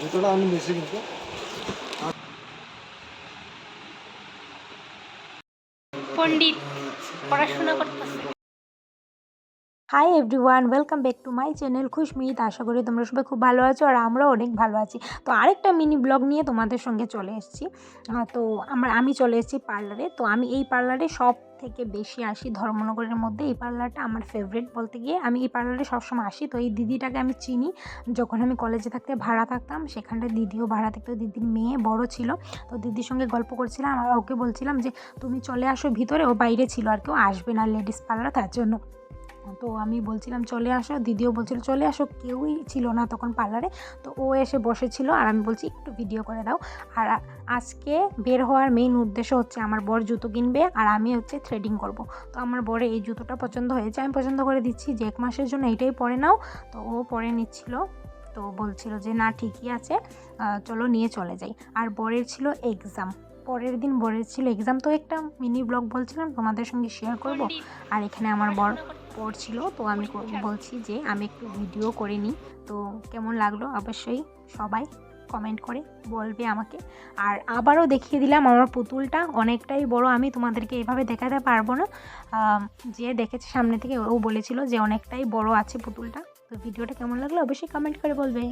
জুতোটা আমি নিয়েছি কিন্তু পণ্ডিত পড়াশোনা করতেছে। Hi everyone welcome back to my channel Khushmit আশা করি তোমরা সবাই খুব ভালো আছো আর আমরাও অনেক ভালো আছি। তো আরেকটা মিনি ব্লগ নিয়ে তোমাদের সঙ্গে চলে এসেছি। তো আমরা, আমি চলে এসেছি পার্লারে তো আমি এই পার্লারে সব থেকে বেশি আসি ধর্মনগরের মধ্যে। এই পার্লারটা আমার ফেভারিট বলতে গিয়ে। আমি এই পার্লারে সবসময় আসি। তো এই দিদিটাকে আমি চিনি। যখন আমি কলেজে থাকতে ভাড়া থাকতাম সেখানটায় দিদিও ভাড়া থাকতো। দিদির মেয়ে বড় ছিল। তো দিদির সঙ্গে গল্প করছিলাম আর ওকে বলছিলাম যে, তুমি চলে আসো ভিতরে। ও বাইরে ছিল আর কেউ আসবে না লেডিস পার্লার তার জন্য। তো আমি বলছিলাম, চলে আসো। দিদিও বলছিল, চলে আসো। কেউই ছিল না তখন পার্লারে। তো ও এসে বসেছিল আর আমি বলছি, একটু ভিডিও করে দাও। আর আজকে বের হওয়ার মেইন উদ্দেশ্য হচ্ছে আমার বর জুতো কিনবে আর আমি হচ্ছে থ্রেডিং করব। তো আমার বরে এই জুতোটা পছন্দ হয়েছে, আমি পছন্দ করে দিচ্ছি, যে এক মাসের জন্য এটাই পরে নাও। তো ও পরে নিচ্ছিল, তো বলছিল যে, না, ঠিকই আছে চলো নিয়ে চলে যাই। আর বরের ছিল এক্সাম পরের দিন বরের ছিল এক্সাম তো একটা মিনি ব্লগ বলছিলাম, তোমাদের সঙ্গে শেয়ার করব। আর এখানে আমার বর পড়ছিল, তো আমি বলছি যে আমি একটু ভিডিও করে নিই। তো কেমন লাগল? অবশ্যই সবাই কমেন্ট করে বলবে আমাকে। আর আবারও দেখিয়ে দিলাম, আমার পুতুলটা অনেকটাই বড়, আমি তোমাদেরকে এভাবে দেখাতে পারব না। যে দেখেছে সামনে থেকে, ও বলেছিল যে অনেকটাই বড় আছে পুতুলটা। তো ভিডিওটা কেমন লাগল? অবশ্যই কমেন্ট করে বলবে।